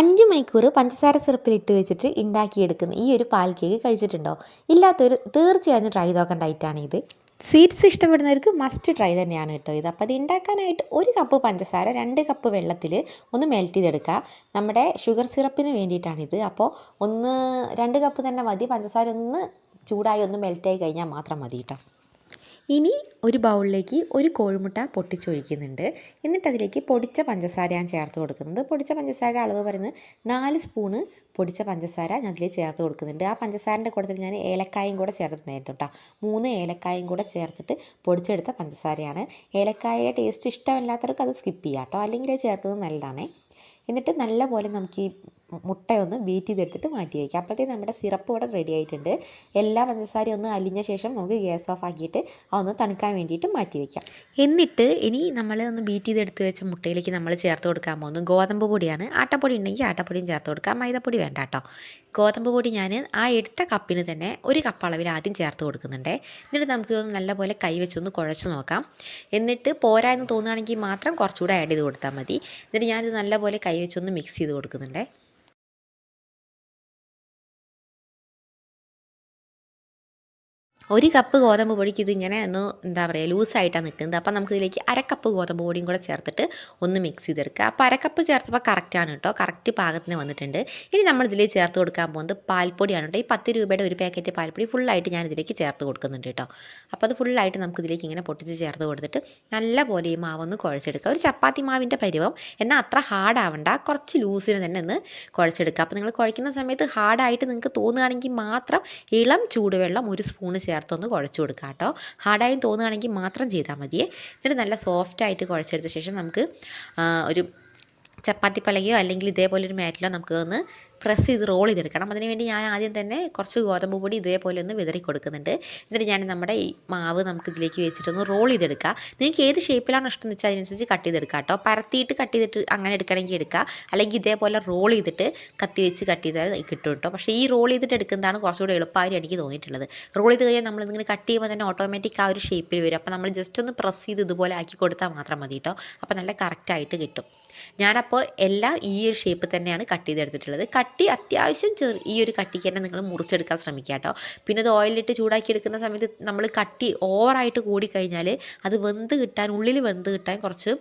അഞ്ച് മണിക്കൂർ പഞ്ചസാര സിറപ്പിലിട്ട് വെച്ചിട്ട് ഉണ്ടാക്കിയെടുക്കുന്ന ഈ ഒരു പാൽ കേക്ക് കഴിച്ചിട്ടുണ്ടോ? ഇല്ലാത്തൊരു തീർച്ചയായും ട്രൈ നോക്കേണ്ട ഇത് സ്വീറ്റ്സ് ഇഷ്ടപ്പെടുന്നവർക്ക് മസ്റ്റ് ട്രൈ തന്നെയാണ് കേട്ടോ ഇത്. അപ്പോൾ അത് ഉണ്ടാക്കാനായിട്ട് ഒരു കപ്പ് പഞ്ചസാര രണ്ട് കപ്പ് വെള്ളത്തിൽ ഒന്ന് മെൽറ്റ് ചെയ്തെടുക്കുക. നമ്മുടെ ഷുഗർ സിറപ്പിന് വേണ്ടിയിട്ടാണിത്. അപ്പോൾ ഒന്ന് രണ്ട് കപ്പ് തന്നെ മതി. പഞ്ചസാര ഒന്ന് ചൂടായി ഒന്ന് മെൽറ്റായി കഴിഞ്ഞാൽ മാത്രം മതി കേട്ടോ. ഇനി ഒരു ബൗളിലേക്ക് ഒരു കോഴിമുട്ട പൊട്ടിച്ചൊഴിക്കുന്നുണ്ട്. എന്നിട്ട് അതിലേക്ക് പൊടിച്ച പഞ്ചസാര ഞാൻ ചേർത്ത് കൊടുക്കുന്നത് പൊടിച്ച പഞ്ചസാരയുടെ അളവ് പറയുന്നത് നാല് സ്പൂണ് പൊടിച്ച പഞ്ചസാര ഞാൻ അതിലേക്ക് ചേർത്ത് കൊടുക്കുന്നുണ്ട്. ആ പഞ്ചസാരന്റെ കൂട്ടത്തിൽ ഞാൻ ഏലക്കായും കൂടെ ചേർത്തിട്ടുണ്ടായിരുന്നു കേട്ടോ. മൂന്ന് ഏലക്കായും കൂടെ ചേർത്തിട്ട് പൊടിച്ചെടുത്ത പഞ്ചസാരയാണ്. ഏലക്കായയുടെ ടേസ്റ്റ് ഇഷ്ടമല്ലാത്തവർക്ക് അത് സ്കിപ്പ് ചെയ്യാം കേട്ടോ. അല്ലെങ്കിൽ ചേർക്കുന്നത് നല്ലതാണേ. എന്നിട്ട് നല്ലപോലെ നമുക്ക് ഈ മുട്ടയൊന്ന് ബീറ്റ് ചെയ്തെടുത്തിട്ട് മാറ്റി വയ്ക്കുക അപ്പോഴത്തേക്ക് നമ്മുടെ സിറപ്പ് ഇവിടെ റെഡി ആയിട്ടുണ്ട്. എല്ലാ പഞ്ചസാരയും ഒന്ന് അലിഞ്ഞ ശേഷം നമുക്ക് ഗ്യാസ് ഓഫ് ആക്കിയിട്ട് അതൊന്ന് തണുക്കാൻ വേണ്ടിയിട്ട് മാറ്റി വയ്ക്കാം. എന്നിട്ട് ഇനി നമ്മൾ ഒന്ന് ബീറ്റ് ചെയ്തെടുത്ത് വെച്ച മുട്ടയിലേക്ക് നമ്മൾ ചേർത്ത് കൊടുക്കാൻ പോകുന്നത് ഗോതമ്പ് പൊടിയാണ്. ആട്ടപ്പൊടി ഉണ്ടെങ്കിൽ ആട്ടപ്പൊടിയും ചേർത്ത് കൊടുക്കാം. മൈദപ്പൊടി വേണ്ട കേട്ടോ. ഗോതമ്പ് പൊടി ഞാൻ ആ എടുത്ത കപ്പിന് തന്നെ ഒരു കപ്പ് അളവിൽ ആദ്യം ചേർത്ത് കൊടുക്കുന്നുണ്ട്. എന്നിട്ട് നമുക്ക് ഒന്ന് നല്ലപോലെ കൈ വെച്ചൊന്ന് കുഴച്ച് നോക്കാം. എന്നിട്ട് പോരാ എന്ന് തോന്നുകയാണെങ്കിൽ മാത്രം കുറച്ചുകൂടെ ആഡ് ചെയ്ത് കൊടുത്താൽ മതി. എന്നിട്ട് ഞാനിത് നല്ലപോലെ കൈ വെച്ചൊന്ന് മിക്സ് ചെയ്ത് കൊടുക്കുന്നുണ്ട്. ഒരു കപ്പ് ഗോതമ്പ് പൊടിക്ക് ഇങ്ങനെ ഒന്ന് എന്താ പറയുക ലൂസായിട്ടാണ് നിൽക്കുന്നത് അപ്പോൾ നമുക്ക് ഇതിലേക്ക് അരക്കപ്പ് ഗോതമ്പ് പൊടിയും കൂടെ ചേർത്തിട്ട് ഒന്ന് മിക്സ് ചെയ്തെടുക്കുക അപ്പോൾ അരക്കപ്പ് ചേർത്തപ്പോൾ കറക്റ്റാണ് കേട്ടോ കറക്റ്റ് പാകത്തിന് വന്നിട്ടുണ്ട്. ഇനി നമ്മൾ ഇതിലേക്ക് ചേർത്ത് കൊടുക്കാൻ പോകുന്നത് പാൽപ്പൊടിയാണ് കേട്ടോ ഈ പത്ത് രൂപയുടെ ഒരു പാക്കറ്റ് പാൽപ്പൊടി ഫുള്ളായിട്ട് ഞാൻ ഇതിലേക്ക് ചേർത്ത് കൊടുക്കുന്നുണ്ട് കേട്ടോ അപ്പോൾ അത് ഫുള്ളായിട്ട് നമുക്ക് ഇതിലേക്ക് ഇങ്ങനെ പൊട്ടിച്ച് ചേർത്ത് കൊടുത്തിട്ട് നല്ല പോലെ ഈ മാവൊന്ന് കുഴച്ചെടുക്കുക ഒരു ചപ്പാത്തി മാവിന്റെ പരിവം. എന്നാൽ അത്ര ഹാർഡ് ആവണ്ട. കുറച്ച് ലൂസിന് തന്നെ ഒന്ന് കുഴച്ചെടുക്കുക അപ്പോൾ നിങ്ങൾ കുഴക്കുന്ന സമയത്ത് ഹാർഡായിട്ട് നിങ്ങൾക്ക് തോന്നുകയാണെങ്കിൽ മാത്രം ഇളം ചൂടുവെള്ളം ഒരു സ്പൂണ് ചേർത്തൊന്ന് കുഴച്ച് കൊടുക്കുക കേട്ടോ. ഹാർഡായി തോന്നുകയാണെങ്കിൽ മാത്രം ചെയ്താൽ മതിയേ എന്നിട്ട് നല്ല സോഫ്റ്റായിട്ട് കുഴച്ചെടുത്ത ശേഷം നമുക്ക് ഒരു ചപ്പാത്തി പലകയോ അല്ലെങ്കിൽ ഇതേപോലെ ഒരു മാറ്റിലോ നമുക്ക് ഒന്ന് പ്രസ് ചെയ്ത് റോൾ ചെയ്തെടുക്കണം. അതിനുവേണ്ടി ഞാൻ ആദ്യം തന്നെ കുറച്ച് ഗോതമ്പ് പൊടി ഇതേപോലെ ഒന്ന് വിതറി കൊടുക്കുന്നുണ്ട്. എന്നിട്ട് ഞാൻ നമ്മുടെ ഈ മാവ് നമുക്ക് ഇതിലേക്ക് വെച്ചിട്ടൊന്ന് റോൾ ചെയ്തെടുക്കുക നിങ്ങൾക്ക് ഏത് ഷേപ്പിലാണ് ഇഷ്ടം എന്ന് വെച്ചാൽ അതിനനുസരിച്ച് കട്ട് ചെയ്തെടുക്കുക കേട്ടോ പരത്തിയിട്ട് കട്ട് ചെയ്തിട്ട് അങ്ങനെ എടുക്കണമെങ്കിൽ എടുക്കുക അല്ലെങ്കിൽ ഇതേപോലെ റോൾ ചെയ്തിട്ട് കത്തി വെച്ച് കട്ട് ചെയ്താൽ കിട്ടും കേട്ടോ പക്ഷേ ഈ റോൾ ചെയ്തിട്ട് എടുക്കുന്നതാണ് കുറച്ചുകൂടി എളുപ്പമായിട്ട് എനിക്ക് തോന്നിയിട്ടുള്ളത്. റോൾ ചെയ്ത് കഴിഞ്ഞാൽ നമ്മൾ ഇങ്ങനെ കട്ട് ചെയ്യുമ്പോൾ തന്നെ ഓട്ടോമാറ്റിക് ആ ഒരു ഷേപ്പിൽ വരും. അപ്പോൾ നമ്മൾ ജസ്റ്റ് ഒന്ന് പ്രസ് ചെയ്ത് ഇതുപോലെ ആക്കി കൊടുത്താൽ മാത്രം മതി കേട്ടോ അപ്പോൾ നല്ല കറക്റ്റായിട്ട് കിട്ടും. ഞാനപ്പോൾ എല്ലാം ഈ ഒരു ഷേപ്പ് തന്നെയാണ് കട്ട് ചെയ്തെടുത്തിട്ടുള്ളത്. കട്ടി അത്യാവശ്യം ചെറു ഈ ഒരു കട്ടിക്ക് തന്നെ നിങ്ങൾ മുറിച്ചെടുക്കാൻ ശ്രമിക്കുക കേട്ടോ. പിന്നെ അത് ഓയിലിട്ട് ചൂടാക്കി എടുക്കുന്ന സമയത്ത് നമ്മൾ കട്ടി ഓവറായിട്ട് കൂടിക്കഴിഞ്ഞാൽ അത് വെന്ത് കിട്ടാൻ ഉള്ളിൽ വെന്ത് കിട്ടാൻ കുറച്ച്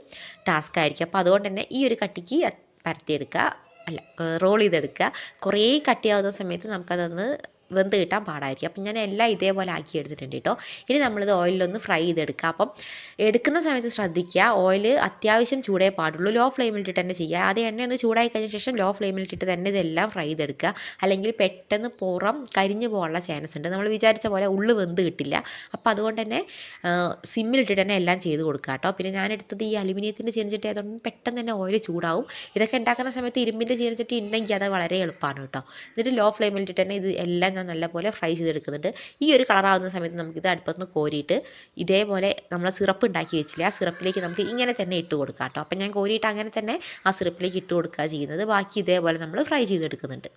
ടാസ്ക് ആയിരിക്കും. അപ്പോൾ അതുകൊണ്ട് തന്നെ ഈ ഒരു കട്ടിക്ക് പരത്തിയെടുക്കുക. അല്ല റോൾ ചെയ്തെടുക്കുക. കുറേ കട്ടിയാവുന്ന സമയത്ത് നമുക്കതൊന്ന് വെന്ത് കിട്ടാൻ പാടായിരിക്കും. അപ്പം ഞാൻ എല്ലാം ഇതേപോലെ ആക്കി എടുത്തിട്ടുണ്ട് കേട്ടോ. ഇനി നമ്മളിത് ഓയിലൊന്ന് ഫ്രൈ ചെയ്തെടുക്കുക അപ്പം എടുക്കുന്ന സമയത്ത് ശ്രദ്ധിക്കുക. ഓയിൽ അത്യാവശ്യം ചൂടേ പാടുള്ളൂ. ലോ ഫ്ലെയിമിലിട്ട് തന്നെ ചെയ്യുക. അത് എണ്ണ ഒന്ന് ചൂടായി കഴിഞ്ഞ ശേഷം ലോ ഫ്ലെയിമിലിട്ടിട്ട് തന്നെ ഇതെല്ലാം ഫ്രൈ ചെയ്തെടുക്കുക. അല്ലെങ്കിൽ പെട്ടെന്ന് പുറം കരിഞ്ഞു പോകാനുള്ള ചാൻസ് ഉണ്ട്. നമ്മൾ വിചാരിച്ച പോലെ ഉള്ളു വെന്ത് കിട്ടില്ല അപ്പോൾ അതുകൊണ്ട് തന്നെ സിമ്മിലിട്ടിട്ട് തന്നെ എല്ലാം ചെയ്ത് കൊടുക്കുക കേട്ടോ. പിന്നെ ഞാൻ എടുത്തത് ഈ അലുമിനിയത്തിന്റെ ചീനച്ചട്ടി ആയതുകൊണ്ട് പെട്ടെന്ന് തന്നെ ഓയിൽ ചൂടാവും. ഇതൊക്കെ ഉണ്ടാക്കുന്ന സമയത്ത് ഇരുമ്പിന്റെ ചീനച്ചട്ടി ഉണ്ടെങ്കിൽ അത് വളരെ എളുപ്പമാണ് കേട്ടോ. എന്നിട്ട് ലോ ഫ്ലെയിമിലിട്ടിട്ട് തന്നെ ഇത് എല്ലാം ഞാൻ നല്ലപോലെ ഫ്രൈ ചെയ്തെടുക്കുന്നുണ്ട്. ഈ ഒരു കളറാവുന്ന സമയത്ത് നമുക്കിത് അടുപ്പത്തുനിന്ന് കോരിയിട്ട് ഇതേപോലെ നമ്മൾ സിറപ്പ് ഉണ്ടാക്കി വെച്ചില്ലേ ആ സിറപ്പിലേക്ക് നമുക്ക് ഇങ്ങനെ തന്നെ ഇട്ട് കൊടുക്കാം കേട്ടോ. അപ്പം ഞാൻ കോരിയിട്ട് അങ്ങനെ തന്നെ ആ സിറപ്പിലേക്ക് ഇട്ട് കൊടുക്കുക ചെയ്യുന്നത്. ബാക്കി ഇതേപോലെ നമ്മൾ ഫ്രൈ ചെയ്തെടുക്കുന്നുണ്ട്.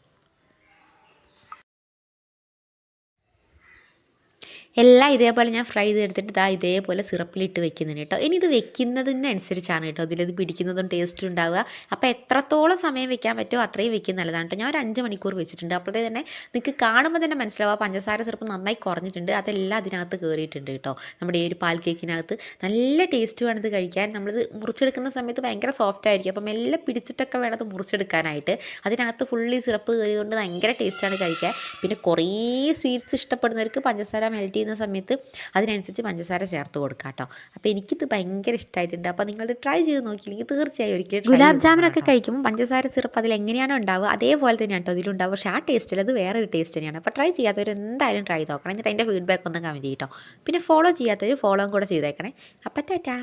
എല്ലാം ഇതേപോലെ ഞാൻ ഫ്രൈ ചെയ്തെടുത്തിട്ട് ഇതാ ഇതേപോലെ സിറപ്പിലിട്ട് വെക്കുന്നുണ്ട് കേട്ടോ. ഇനി ഇത് വെക്കുന്നതിനനുസരിച്ചാണ് കേട്ടോ. ഇതിലത് പിടിക്കുന്നതും ടേസ്റ്റ് ഉണ്ടാവുക. അപ്പോൾ എത്രത്തോളം സമയം വെക്കാൻ പറ്റുമോ അത്രയും വെക്കുന്ന നല്ലതാണ് കേട്ടോ. ഞാൻ ഒരു അഞ്ച് മണിക്കൂർ വെച്ചിട്ടുണ്ട്. അപ്പോഴത്തേ തന്നെ നിങ്ങൾക്ക് കാണുമ്പോൾ തന്നെ മനസ്സിലാവുക പഞ്ചസാര സിറപ്പ് നന്നായി കുറഞ്ഞിട്ടുണ്ട്. അതെല്ലാം അതിനകത്ത് കയറിയിട്ടുണ്ട് കേട്ടോ. നമ്മുടെ ഈ ഒരു പാൽ കേക്കിനകത്ത്. നല്ല ടേസ്റ്റ് വേണം ഇത് കഴിക്കാൻ. നമ്മളിത് മുറിച്ചെടുക്കുന്ന സമയത്ത് ഭയങ്കര സോഫ്റ്റ് ആയിരിക്കും. അപ്പം മെല്ലെ പിടിച്ചിട്ടൊക്കെ വേണം അത് മുറിച്ചെടുക്കാനായിട്ട്. അതിനകത്ത് ഫുള്ളി സിറപ്പ് കയറിയതുകൊണ്ട് ഭയങ്കര ടേസ്റ്റാണ് കഴിക്കാൻ. പിന്നെ കുറേ സ്വീറ്റ്സ് ഇഷ്ടപ്പെടുന്നവർക്ക് പഞ്ചസാര മെൽറ്റ് ചെയ്യുന്ന സമയത്ത് അതിനനുസരിച്ച് പഞ്ചസാര ചേർത്ത് കൊടുക്കുക കേട്ടോ. അപ്പോൾ എനിക്കിത് ഭയങ്കര ഇഷ്ടമായിട്ടുണ്ട് അപ്പോൾ നിങ്ങളത് ട്രൈ ചെയ്ത് നോക്കിയില്ലെങ്കിൽ തീർച്ചയായും ഒരിക്കലും ഗുലാബ് ജാമുനൊക്കെ കഴിക്കുമ്പോൾ പഞ്ചസാര സിറപ്പ് അതിൽ എങ്ങനെയാണോ ഉണ്ടാവുക അതേപോലെ തന്നെയാണ് കേട്ടോ ഇതിലുണ്ടാവുക പക്ഷേ ആ ടേസ്റ്റിൽ അത് വേറൊരു ടേസ്റ്റ് തന്നെയാണ്. അപ്പോൾ ട്രൈ ചെയ്യാത്തവർ എന്തായാലും ട്രൈ നോക്കണം. എന്നിട്ട് അതിന്റെ ഫീഡ്ബാക്ക് ഒന്ന് കമന്റ് ചെയ്യട്ടോ പിന്നെ ഫോളോ ചെയ്യാത്തവർ ഫോളോയും കൂടെ ചെയ്തേക്കണേ. അപ്പം ടാറ്റാ.